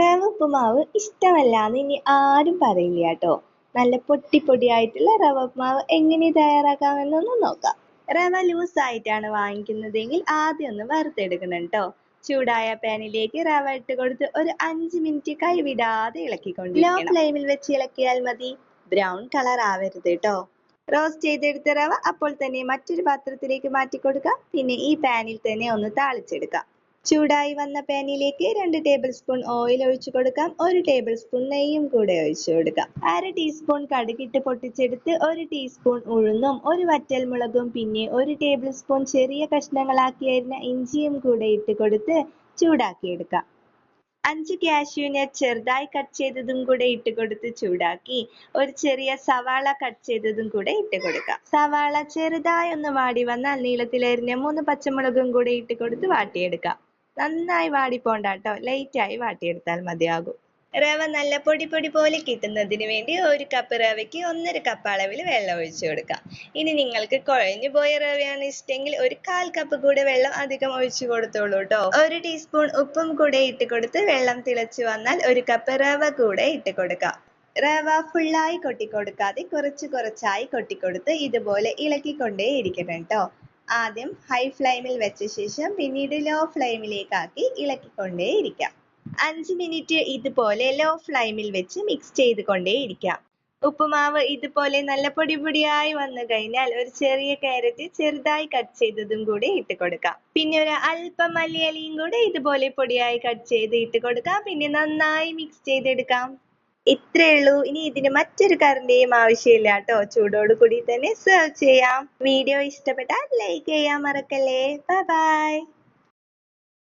റവ ഉപ്പുമാവ് ഇഷ്ടമല്ല എന്ന് ഇനി ആരും പറയില്ല കേട്ടോ. നല്ല പൊട്ടി പൊടിയായിട്ടുള്ള റവ ഉപ്പുമാവ് എങ്ങനെ തയ്യാറാക്കാമെന്നൊന്ന് നോക്കാം. റവ ലൂസ് ആയിട്ടാണ് വാങ്ങിക്കുന്നതെങ്കിൽ ആദ്യം ഒന്ന് വറുത്തെടുക്കണം കേട്ടോ. ചൂടായ പാനിലേക്ക് റവ ഇട്ട് കൊടുത്ത് ഒരു അഞ്ച് മിനിറ്റ് കൈവിടാതെ ഇളക്കിക്കൊണ്ട് ലോ ഫ്ലെയിമിൽ വെച്ച് ഇളക്കിയാൽ മതി. ബ്രൗൺ കളർ ആവരുത് കേട്ടോ. റോസ്റ്റ് ചെയ്തെടുത്ത റവ അപ്പോൾ തന്നെ മറ്റൊരു പാത്രത്തിലേക്ക് മാറ്റി കൊടുക്കാം പിന്നെ ഈ പാനിൽ തന്നെ ഒന്ന് താളിച്ചെടുക്കാം. ചൂടായി വന്ന പാനിലേക്ക് രണ്ട് ടേബിൾ സ്പൂൺ ഓയിൽ ഒഴിച്ചു കൊടുക്കാം. ഒരു ടേബിൾ സ്പൂൺ നെയ്യും കൂടെ ഒഴിച്ചു കൊടുക്കാം. അര ടീസ്പൂൺ കടുകിട്ട് പൊട്ടിച്ചെടുത്ത് ഒരു ടീസ്പൂൺ ഉഴുന്നും ഒരു വറ്റൽ മുളകും പിന്നെ ഒരു ടേബിൾ സ്പൂൺ ചെറിയ കഷ്ണങ്ങളാക്കി അരിഞ്ഞ ഇഞ്ചിയും കൂടെ ഇട്ട് കൊടുത്ത് ചൂടാക്കിയെടുക്കാം അഞ്ച് കാഷ്യൂ നട്ട് ചെറുതായി കട്ട് ചെയ്തതും കൂടെ ഇട്ട് കൊടുത്ത് ചൂടാക്കി ഒരു ചെറിയ സവാള കട്ട് ചെയ്തതും കൂടെ ഇട്ട് കൊടുക്കാം. സവാള ചെറുതായി ഒന്ന് വാടി വന്നാൽ നീളത്തിലരിഞ്ഞ മൂന്ന് പച്ചമുളകും കൂടെ ഇട്ട് കൊടുത്ത് വാട്ടിയെടുക്കാം. നന്നായി വാടിപ്പോണ്ട കേട്ടോ ലൈറ്റായി വാട്ടിയെടുത്താൽ മതിയാകും. റവ നല്ല പൊടി പൊടി പോലെ കിട്ടുന്നതിന് വേണ്ടി ഒരു കപ്പ് റവയ്ക്ക് ഒന്നര കപ്പ് അളവിൽ വെള്ളം ഒഴിച്ചു കൊടുക്കാം. ഇനി നിങ്ങൾക്ക് കുഴഞ്ഞു പോയ റവയാണ് ഇഷ്ടമെങ്കിൽ ഒരു കാൽ കപ്പ് കൂടെ വെള്ളം അധികം ഒഴിച്ചു കൊടുത്തോളൂ കേട്ടോ ഒരു ടീസ്പൂൺ ഉപ്പും കൂടെ ഇട്ട് കൊടുത്ത് വെള്ളം തിളച്ചു വന്നാൽ ഒരു കപ്പ് റവ കൂടെ ഇട്ട് കൊടുക്കാം. റവ ഫുള്ളായി കൊട്ടിക്കൊടുക്കാതെ കുറച്ച് കുറച്ചായി കൊട്ടിക്കൊടുത്ത് ഇതുപോലെ ഇളക്കിക്കൊണ്ടേ ഇരിക്കണം കേട്ടോ ആദ്യം ഹൈ ഫ്ലെയിമിൽ വെച്ച ശേഷം പിന്നീട് ലോ ഫ്ലെയിമിലേക്കാക്കി ഇളക്കിക്കൊണ്ടേയിരിക്കാം അഞ്ച് മിനിറ്റ് ഇതുപോലെ ലോ ഫ്ലെയിമിൽ വെച്ച് മിക്സ് ചെയ്തുകൊണ്ടേ ഇരിക്കാം. ഉപ്പുമാവ് ഇതുപോലെ നല്ല പൊടി പൊടിയായി വന്നു കഴിഞ്ഞാൽ ഒരു ചെറിയ ക്യാരറ്റ് ചെറുതായി കട്ട് ചെയ്തതും കൂടി ഇട്ട് കൊടുക്കാം. പിന്നെ ഒരു അല്പം മല്ലിയിലയും കൂടെ ഇതുപോലെ പൊടിയായി കട്ട് ചെയ്ത് ഇട്ട് കൊടുക്കാം. പിന്നെ നന്നായി മിക്സ് ചെയ്തെടുക്കാം. ഇത്രേ ഉള്ളൂ. ഇനി ഇതിന് മറ്റൊരു കറിന്റെയും ആവശ്യമില്ല കേട്ടോ. ചൂടോട് കൂടി തന്നെ സെർവ് ചെയ്യാം. വീഡിയോ ഇഷ്ടപ്പെട്ടാൽ ലൈക്ക് ചെയ്യാൻ മറക്കല്ലേ. ബൈ